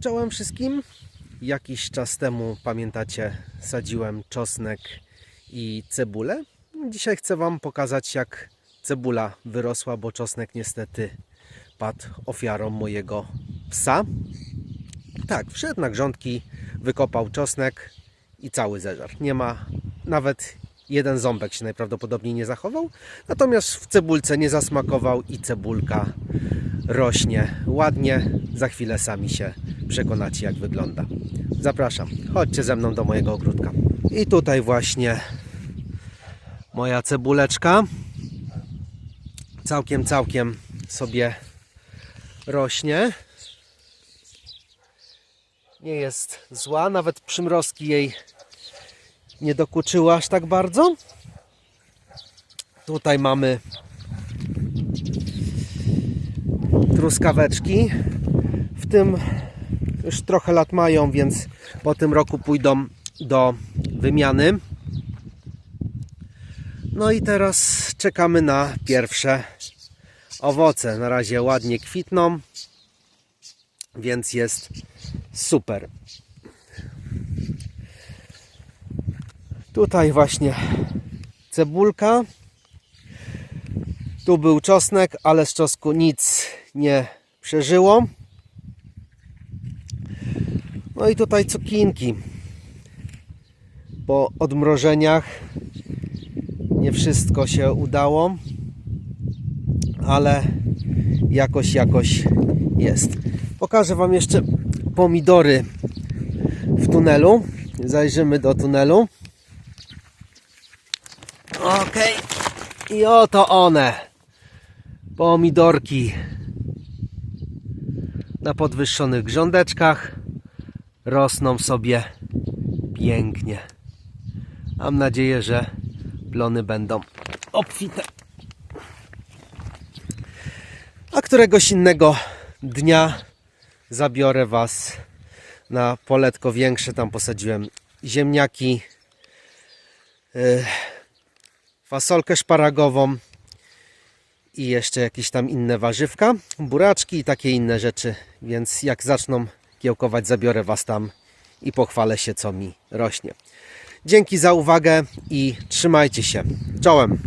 Czołem wszystkim. Jakiś czas temu, pamiętacie, sadziłem czosnek i cebulę. Dzisiaj chcę Wam pokazać, jak cebula wyrosła, bo czosnek niestety padł ofiarą mojego psa. Tak, wszedł na grządki, wykopał czosnek i cały zeżar. Nie ma nawet jeden ząbek się najprawdopodobniej nie zachował. Natomiast w cebulce nie zasmakował i cebulka rośnie ładnie. Za chwilę sami się przekonacie, jak wygląda. Zapraszam, chodźcie ze mną do mojego ogródka. I tutaj właśnie moja cebuleczka. Całkiem, całkiem sobie rośnie. Nie jest zła, nawet przymrozki jej nie dokuczyły aż tak bardzo. Tutaj mamy truskaweczki. W tym już trochę lat mają, więc po tym roku pójdą do wymiany. No i teraz czekamy na pierwsze owoce. Na razie ładnie kwitną, więc jest super. Tutaj właśnie cebulka. Tu był czosnek, ale z czosnku nic nie przeżyło. No i tutaj cukinki. Po odmrożeniach nie wszystko się udało, ale jakoś, jakoś jest. Pokażę Wam jeszcze pomidory w tunelu. Zajrzymy do tunelu. Ok. I oto one. Pomidorki na podwyższonych grządeczkach rosną sobie pięknie. Mam nadzieję, że plony będą obfite. A któregoś innego dnia zabiorę Was na poletko większe. Tam posadziłem ziemniaki, yy, fasolkę szparagową i jeszcze jakieś tam inne warzywka, buraczki i takie inne rzeczy. Więc jak zaczną kiełkować, zabiorę Was tam i pochwalę się, co mi rośnie. Dzięki za uwagę i trzymajcie się. Czołem!